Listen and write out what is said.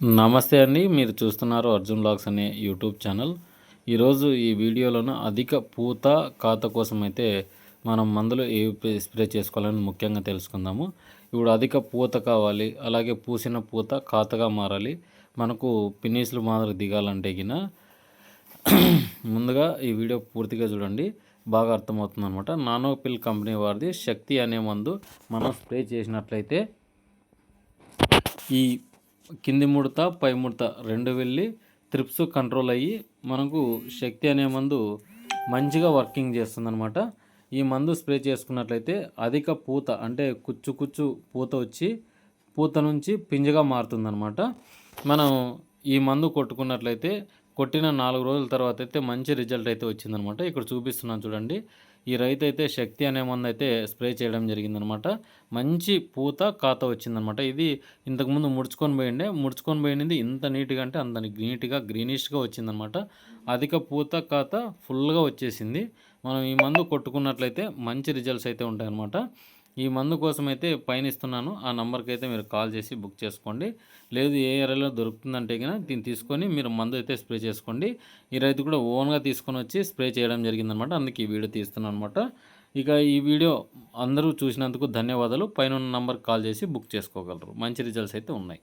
నమస్తే అండి మీరు చూస్తున్నారు అర్జున్ బ్లాగ్స్ అనే యూట్యూబ్ ఛానల్. ఈరోజు ఈ వీడియోలోను అధిక పూత కాత కోసం అయితే మనం మందులు ఏ స్ప్రే చేసుకోవాలని ముఖ్యంగా తెలుసుకుందాము. ఇప్పుడు అధిక పూత కావాలి అలాగే పూసిన పూత కాతగా మారాలి. మనకు పినీసులు మాదిరి దిగాలంటే గిన ముందుగా ఈ వీడియో పూర్తిగా చూడండి బాగా అర్థమవుతుంది అనమాట నానోపిల్ కంపెనీ వారిది శక్తి అనే మందు మనం స్ప్రే చేసినట్లయితే ఈ కింది ముడత పై ముడత రెండు వెళ్ళి త్రిప్స్ కంట్రోల్ అయ్యి మనకు శక్తి అనే మందు మంచిగా వర్కింగ్ చేస్తుందనమాట ఈ మందు స్ప్రే చేసుకున్నట్లయితే అధిక పూత అంటే కుచ్చు కుచ్చు పూత వచ్చి పూత నుంచి పింజగా మారుతుందనమాట మనం ఈ మందు కొట్టుకున్నట్లయితే కొట్టిన నాలుగు రోజుల తర్వాత అయితే మంచి రిజల్ట్ అయితే వచ్చిందనమాట ఇక్కడ చూపిస్తున్నాను చూడండి. ఈ రైతు అయితే శక్తి అనే మందు అయితే స్ప్రే చేయడం జరిగిందనమాట. మంచి పూత కాత వచ్చిందనమాట. ఇది ఇంతకుముందు ముడుచుకొని పోయిండే. ముడుచుకొని పోయింది ఇంత నీట్గా అంటే అంత నీట్గా గ్రీనిష్గా వచ్చిందనమాట. అధిక పూత కాత ఫుల్గా వచ్చేసింది. మనం ఈ మందు కొట్టుకున్నట్లయితే మంచి రిజల్ట్స్ అయితే ఉంటాయన్నమాట ఈ మందు కోసం అయితే పైన ఇస్తున్నాను ఆ నెంబర్కి అయితే మీరు కాల్ చేసి బుక్ చేసుకోండి. లేదు ఏ ఏరియాలో దొరుకుతుందంటే కనుక దీన్ని తీసుకొని మీరు మందు అయితే స్ప్రే చేసుకోండి. ఈ రైతు కూడా ఓన్గా తీసుకొని వచ్చి స్ప్రే చేయడం జరిగిందనమాట. అందుకే ఈ వీడియో తీస్తున్నాను అనమాట ఇక ఈ వీడియో అందరూ చూసినందుకు ధన్యవాదాలు. పైన ఉన్న నంబర్కి కాల్ చేసి బుక్ చేసుకోగలరు. మంచి రిజల్ట్స్ అయితే ఉన్నాయి.